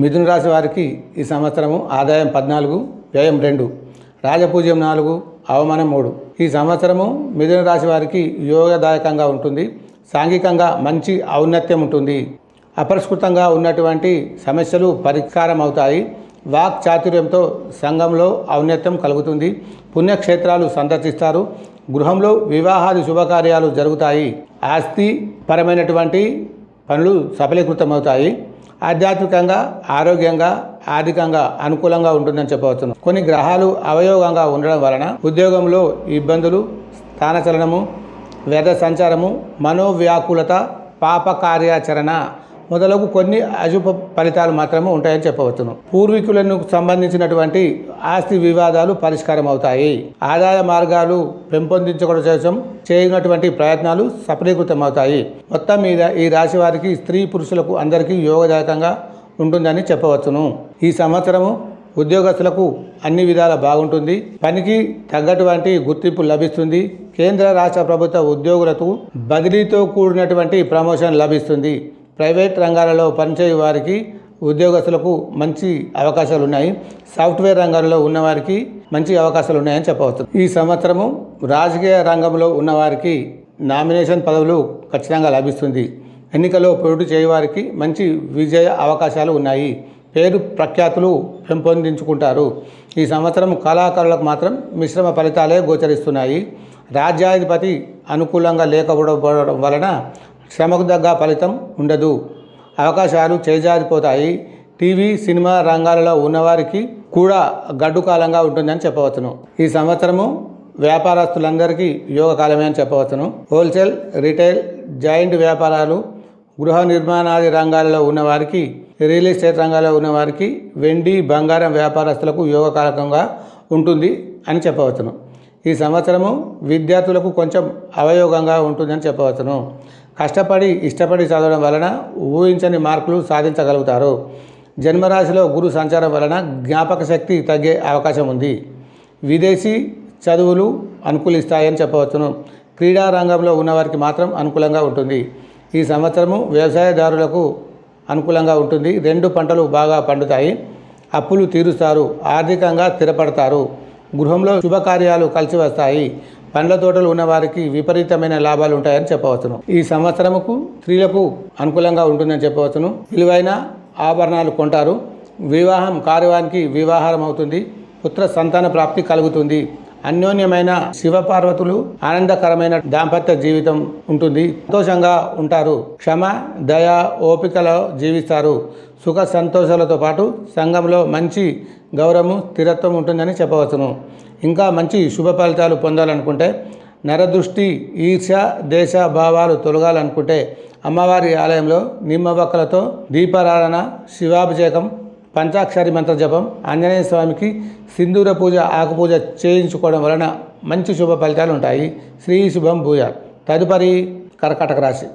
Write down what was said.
మిథున రాశి వారికి ఈ సంవత్సరము ఆదాయం పద్నాలుగు వ్యయం రెండు రాజపూజ్యం నాలుగు అవమానం మూడు. ఈ సంవత్సరము మిథున రాశి వారికి యోగదాయకంగా ఉంటుంది. సాంఘికంగా మంచి ఔన్నత్యం ఉంటుంది. అపరిష్కృతంగా ఉన్నటువంటి సమస్యలు పరిష్కారం అవుతాయి వాక్ చాతుర్యంతో సంఘంలో ఔన్నత్యం కలుగుతుంది. పుణ్యక్షేత్రాలు సందర్శిస్తారు. గృహంలో వివాహాది శుభకార్యాలు జరుగుతాయి. ఆస్తి పరమైనటువంటి పనులు సఫలీకృతమవుతాయి. ఆధ్యాత్మికంగా ఆరోగ్యంగా ఆర్థికంగా అనుకూలంగా ఉంటుందని చెప్పవచ్చును. కొన్ని గ్రహాలు అవయోగంగా ఉండడం వలన ఉద్యోగంలో ఇబ్బందులు స్థానచలనము వ్యర్థ సంచారము మనోవ్యాకులత పాప కార్యాచరణ మొదలగు కొన్ని అశుభ ఫలితాలు మాత్రమే ఉంటాయని చెప్పవచ్చును. పూర్వీకులను సంబంధించినటువంటి ఆస్తి వివాదాలు పరిష్కారం అవుతాయి ఆదాయ మార్గాలు పెంపొందించుకోవడం కోసం చేయనటువంటి ప్రయత్నాలు సఫలీకృతం అవుతాయి మొత్తం మీద ఈ రాశి వారికి స్త్రీ పురుషులకు అందరికీ యోగదాయకంగా ఉంటుందని చెప్పవచ్చును. ఈ సంవత్సరము ఉద్యోగస్తులకు అన్ని విధాల బాగుంటుంది. పనికి తగ్గటువంటి గుర్తింపు లభిస్తుంది. కేంద్ర రాష్ట్ర ప్రభుత్వ ఉద్యోగులకు బదిలీతో కూడినటువంటి ప్రమోషన్ లభిస్తుంది. ప్రైవేట్ రంగాలలో పనిచేయు వారికి ఉద్యోగస్తులకు మంచి అవకాశాలు ఉన్నాయి సాఫ్ట్వేర్ రంగంలో ఉన్నవారికి మంచి అవకాశాలు ఉన్నాయని చెప్పవచ్చు. ఈ సంవత్సరము రాజకీయ రంగంలో ఉన్నవారికి నామినేషన్ పదవులు ఖచ్చితంగా లభిస్తుంది. ఎన్నికల్లో పోటీ చేయవారికి మంచి విజయ అవకాశాలు ఉన్నాయి. పేరు ప్రఖ్యాతులు పెంపొందించుకుంటారు. ఈ సంవత్సరం కళాకారులకు మాత్రం మిశ్రమ ఫలితాలే గోచరిస్తున్నాయి. రాజ్యాధిపతి అనుకూలంగా లేకపోవడం వలన శ్రమకు తగ్గ ఫలితం ఉండదు. అవకాశాలు చేజారిపోతాయి. టీవీ సినిమా రంగాలలో ఉన్నవారికి కూడా గడ్డు కాలంగా ఉంటుందని చెప్పవచ్చును. ఈ సంవత్సరము వ్యాపారస్తులందరికీ యోగ కాలమే అని చెప్పవచ్చును. హోల్సేల్ రిటైల్ జాయింట్ వ్యాపారాలు గృహ నిర్మాణాది రంగాలలో ఉన్నవారికి రియల్ ఎస్టేట్ రంగాల్లో ఉన్నవారికి వెండి బంగారం వ్యాపారస్తులకు యోగకారకంగా ఉంటుంది అని చెప్పవచ్చును. ఈ సంవత్సరము విద్యార్థులకు కొంచెం అవయోగంగా ఉంటుందని చెప్పవచ్చును. కష్టపడి ఇష్టపడి చదవడం వలన ఊహించని మార్కులు సాధించగలుగుతారు. జన్మరాశిలో గురు సంచారం వలన జ్ఞాపక శక్తి తగ్గే అవకాశం ఉంది. విదేశీ చదువులు అనుకూలిస్తాయని చెప్పవచ్చును. క్రీడా రంగంలో ఉన్నవారికి మాత్రం అనుకూలంగా ఉంటుంది. ఈ సంవత్సరము వ్యవసాయదారులకు అనుకూలంగా ఉంటుంది. రెండు పంటలు బాగా పండుతాయి. అప్పులు తీరుస్తారు. ఆర్థికంగా స్థిరపడతారు. గృహంలో శుభకార్యాలు కలిసి వస్తాయి. పండ్ల తోటలు ఉన్నవారికి విపరీతమైన లాభాలు ఉంటాయని చెప్పవచ్చును. ఈ సంవత్సరముకు స్త్రీలకు అనుకూలంగా ఉంటుందని చెప్పవచ్చును. విలువైన ఆభరణాలు కొంటారు. వివాహం కార్యవానికి వివాహారం అవుతుంది. పుత్ర సంతాన ప్రాప్తి కలుగుతుంది. అన్యోన్యమైన శివపార్వతులు ఆనందకరమైన దాంపత్య జీవితం ఉంటుంది. సంతోషంగా ఉంటారు. క్షమ దయ ఓపికలో జీవిస్తారు. సుఖ సంతోషాలతో పాటు సంఘంలో మంచి గౌరవం స్థిరత్వం ఉంటుందని చెప్పవచ్చును. ఇంకా మంచి శుభ ఫలితాలు పొందాలనుకుంటే నరదృష్టి ఈర్ష దేశ భావాలు తొలగాలనుకుంటే అమ్మవారి ఆలయంలో నిమ్మబక్కలతో దీపారాధన శివాభిషేకం పంచాక్షరి మంత్ర జపం ఆంజనేయ స్వామికి సింధూర పూజ ఆకుపూజ చేయించుకోవడం వలన మంచి శుభ ఫలితాలు ఉంటాయి. శ్రీ శుభం భూయ తదుపరి కర్కాటక రాశి.